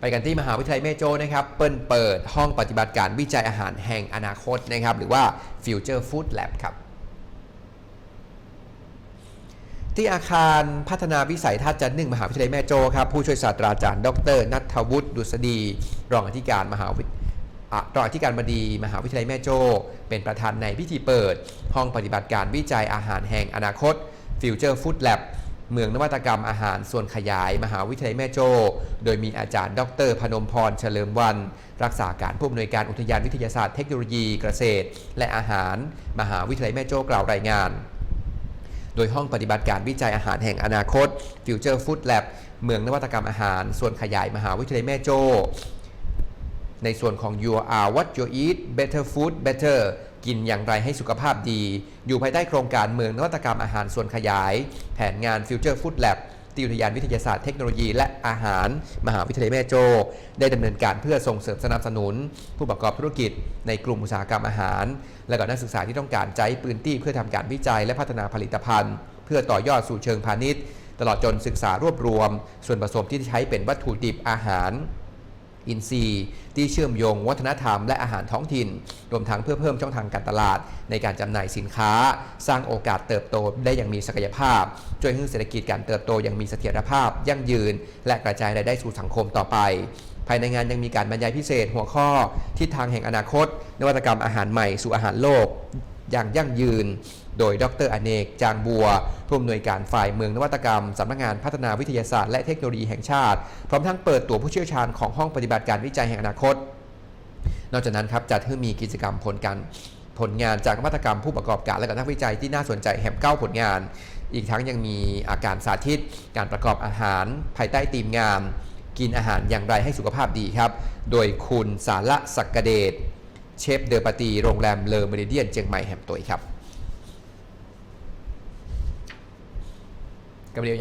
ไปกันที่มหาวิทยาลัยแม่โจ้นะครับเปิดเปิดห้องปฏิบัติการวิจัยอาหารแห่งอนาคตนะครับหรือว่า Future Food Lab ครับที่อาคารพัฒนาวิสัยทัศน์จันทร์หนึ่งมหาวิทยาลัยแม่โจ้ครับผู้ช่วยศาสตราจารย์ ดรนัทวุฒิดุษฎีรองอธิการมหาวิรองอธิการบดี มหาวิทยาลัยแม่โจ้เป็นประธานในพิธีเปิด ห้องปฏิบัติการวิจัยอาหารแห่งอนาคต Future Food Lab เมืองนวัตกรรมอาหารส่วนขยาย มหาวิทยาลัยแม่โจ้ โดยมีอาจารย์ ดร พนมพรเฉลิมวัน รักษาการผู้อำนวยการอุทยานวิทยาศาสตร์เทคโนโลยีเกษตร และอาหาร มหาวิทยาลัยแม่โจ้กล่าวรายงาน โดยห้องปฏิบัติการวิจัยอาหารแห่งอนาคต Future Food Lab เมืองนวัตกรรมอาหาร ส่วนขยายมหาวิทยาลัยแม่โจ้ในส่วนของ You are what you eat better food better กินอย่างไรให้สุขภาพดี อยู่ภายใต้โครงการเมืองนวัตกรรมอาหารส่วนขยาย แผนงาน Future Food Lab ที่อุทยานวิทยาศาสตร์เทคโนโลยีและอาหาร มหาวิทยาลัยแม่โจ้ได้ดำเนินการเพื่อส่งเสริมสนับสนุน ผู้ประกอบธุรกิจ ในกลุ่มอุตสาหกรรมอาหาร และก็นักศึกษาที่ต้องการใช้ปืนที่เพื่อทำการวิจัยและพัฒนาผลิตภัณฑ์ เพื่อต่อยอดสู่เชิงพาณิชย์ ตลอดจนศึกษารวบรวม ส่วนผสมที่ใช้เป็นวัตถุดิบอาหาร อินทรีย์ ที่เชื่อมโยงวัฒนธรรมและอาหารท้องถิ่น รวมทั้งเพื่อเพิ่มช่องทางการตลาด ในการจำหน่ายสินค้า สร้างโอกาสเติบโตได้อย่างมีศักยภาพ ช่วยให้เศรษฐกิจการเติบโตอย่างมีเสถียรภาพ ยั่งยืน และกระจายรายได้สู่สังคมต่อไปภายในงานยังมีการบรรยายพิเศษหัวข้อทิศทางแห่งอนาคต นวัตกรรมอาหารใหม่สู่อาหารโลก อย่างยั่งยืน โดยดรอเนก จางบัว ผู้อำนวยการฝ่ายเมืองนวัตกรรมสำนักงานพัฒนาวิทยาศาสตร์และเทคโนโลยีแห่งชาติ พร้อมทั้งเปิดตัวผู้เชี่ยวชาญของห้องปฏิบัติการวิจัยแห่งอนาคต นอกจากนั้นครับจัดให้มีกิจกรรมผลการผลงานจากนวัตกรรมผู้ประกอบการและก็นักวิจัยที่น่าสนใจแหมเก้าผลงาน อีกทั้งยังมีอาการสาธิต การประกอบอาหาร ภายใต้ธีมงาน กินอาหารอย่างไรให้สุขภาพดีครับ โดยคุณสาระสักกระเดช เชฟเดอปาตีโรงแรมเลอเมริเดียนเจียงใหม่แหมตัวครับ